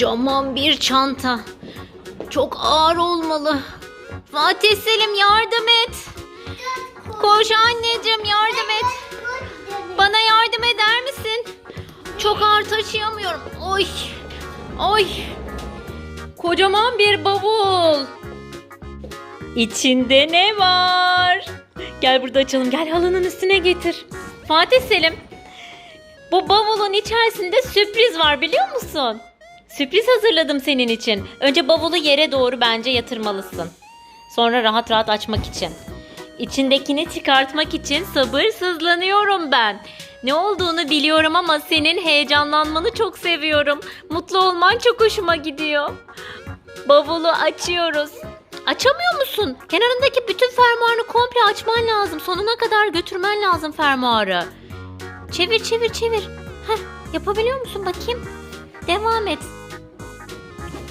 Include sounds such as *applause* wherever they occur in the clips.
Kocaman bir çanta. Çok ağır olmalı. Fatih Selim yardım et. Koş anneciğim yardım et. Bana yardım eder misin? Çok ağır taşıyamıyorum. Oy. Oy. Kocaman bir bavul. İçinde ne var? Gel burada açalım. Gel halının üstüne getir. Fatih Selim. Bu bavulun içerisinde sürpriz var biliyor musun? Sürpriz hazırladım senin için. Önce bavulu yere doğru bence yatırmalısın. Sonra rahat rahat açmak için. İçindekini çıkartmak için sabırsızlanıyorum ben. Ne olduğunu biliyorum ama senin heyecanlanmanı çok seviyorum. Mutlu olman çok hoşuma gidiyor. Bavulu açıyoruz. Açamıyor musun? Kenarındaki bütün fermuarını komple açman lazım. Sonuna kadar götürmen lazım fermuarı. Çevir çevir çevir. Heh, yapabiliyor musun bakayım? Devam et.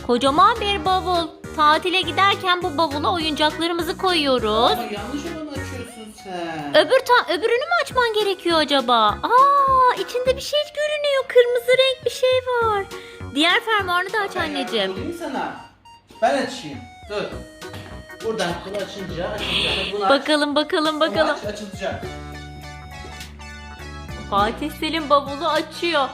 Kocaman bir bavul. Tatile giderken bu bavula oyuncaklarımızı koyuyoruz. Ama yanlış olanı açıyorsun sen. Öbür ta öbürünü mü açman gerekiyor acaba? Aa, içinde bir şey görünüyor. Kırmızı renk bir şey var. Diğer fermuarını da aç Ben anneciğim. olayım sana. Ben açayım. Dur. Buradan bunu açınca açılacak. Bunu aç. Bakalım bakalım Bunu bakalım. aç, açılacak. Fatih Selim bavulu açıyor.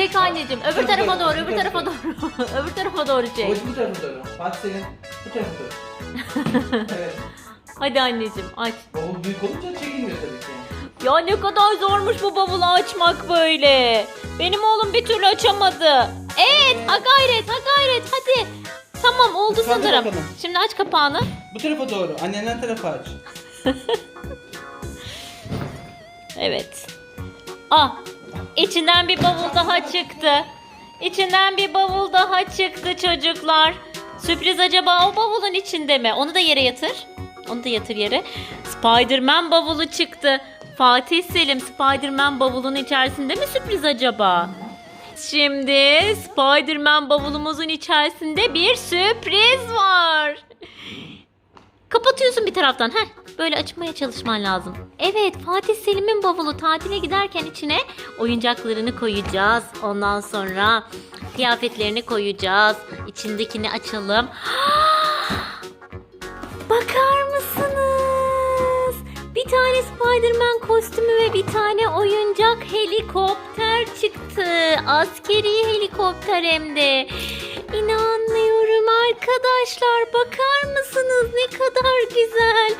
Çek anneciğim. Öbür tarafa doğru, öbür tarafa doğru. *laughs* öbür tarafa doğru çek. Bu tarafa doğru. Fatih senin bu tarafa doğru. *laughs* evet. Hadi anneciğim aç. Bavul büyük olunca çekilmiyor tabii ki. Ya ne kadar zormuş bu bavulu açmak böyle. Benim oğlum bir türlü açamadı. Evet, ha gayret, ha gayret. Hadi. Tamam oldu Hadi sanırım. bakalım. Şimdi aç kapağını. Bu tarafa doğru. Annenden tarafa aç. *laughs* Evet. Ah, içinden bir bavul daha çıktı. İçinden bir bavul daha çıktı çocuklar. Sürpriz acaba o bavulun içinde mi? Onu da yere yatır. Onu da yatır yere. Spider-Man bavulu çıktı. Fatih Selim Spider-Man bavulun içerisinde mi sürpriz acaba? Şimdi Spider-Man bavulumuzun içerisinde bir sürpriz var. Kapatıyorsun bir taraftan. Heh, böyle açmaya çalışman lazım. Evet, Fatih Selim'in bavulu tatile giderken içine oyuncaklarını koyacağız. Ondan sonra kıyafetlerini koyacağız. İçindekini açalım. *gasps* Bakar mısınız? Bir tane Spider-Man kostümü ve bir tane oyuncak helikopter çıktı. Askeri helikopter hem de. İnanmıyorum arkadaşlar. Bakar mısınız ne kadar güzel.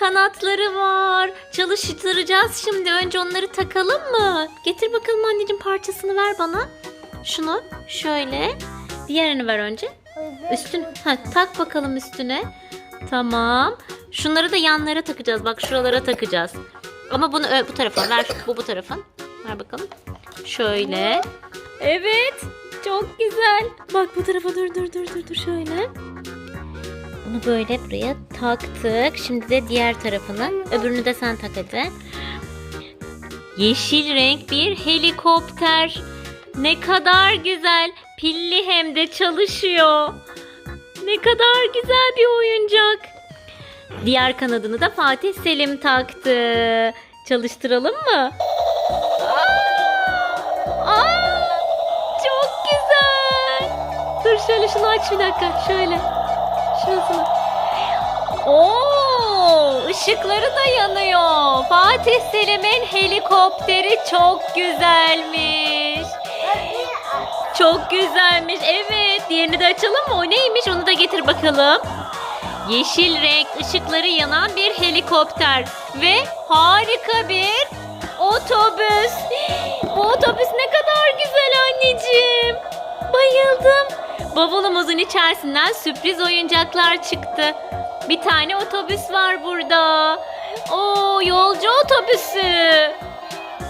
Kanatları var. Çalıştıracağız şimdi. Önce onları takalım mı? Getir bakalım anneciğim parçasını ver bana. Şunu şöyle. Diğerini ver önce. Üstün ha, tak bakalım üstüne. Tamam. Şunları da yanlara takacağız. Bak şuralara takacağız. Ama bunu bu tarafa ver. Bu bu tarafın. Ver bakalım. Şöyle. Evet. Çok güzel. Bak bu tarafa dur dur dur dur dur şöyle. Bunu böyle buraya taktık. Şimdi de diğer tarafını. Öbürünü de sen tak hadi. Yeşil renk bir helikopter. Ne kadar güzel. Pilli hem de çalışıyor. Ne kadar güzel bir oyuncak. Diğer kanadını da Fatih Selim taktı. Çalıştıralım mı? Aa! Aa! Çok güzel. Dur şöyle şunu aç bir dakika. Şöyle. Şurasını. Oo, ışıkları da yanıyor. Fatih Selim'in helikopteri çok güzelmiş. Çok güzelmiş. Evet. Diğerini de açalım mı? O neymiş? Onu da getir bakalım. Yeşil renk ışıkları yanan bir helikopter ve harika bir otobüs. Bu otobüs ne kadar güzel anneciğim. Bayıldım. Bavulumuzun içerisinden sürpriz oyuncaklar çıktı. Bir tane otobüs var burada. Oo, yolcu otobüsü.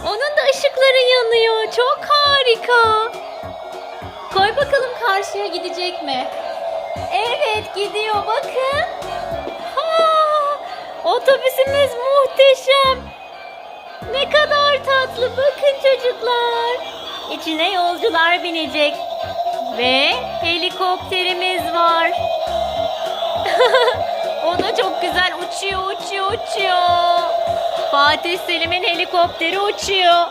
Onun da ışıkları yanıyor. Çok harika. Koy bakalım karşıya gidecek mi? Evet gidiyor bakın. Ha, otobüsümüz muhteşem. Ne kadar tatlı bakın çocuklar. İçine yolcular binecek. Ve helikopterimiz var. *laughs* o da çok güzel uçuyor uçuyor uçuyor. Fatih Selim'in helikopteri uçuyor.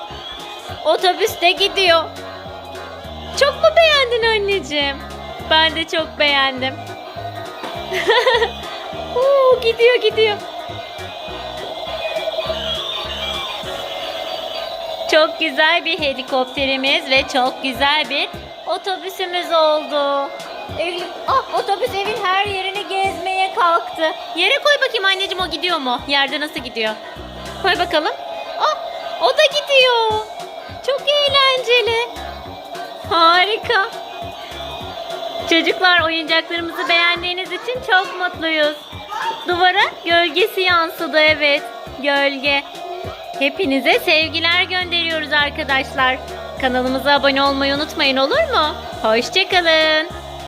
Otobüs de gidiyor. Çok mu beğendin anneciğim? Ben de çok beğendim. *laughs* Oo, gidiyor gidiyor. Çok güzel bir helikopterimiz ve çok güzel bir otobüsümüz oldu. Ev, ah, otobüs evin her yerini gezmeye kalktı. Yere koy bakayım anneciğim o gidiyor mu? Yerde nasıl gidiyor? Koy bakalım. Ah, o da gidiyor. Çok eğlenceli. Harika. Çocuklar oyuncaklarımızı beğendiğiniz için çok mutluyuz. Duvara gölgesi yansıdı evet. Gölge. Hepinize sevgiler gönderiyoruz arkadaşlar. Kanalımıza abone olmayı unutmayın olur mu? Hoşçakalın.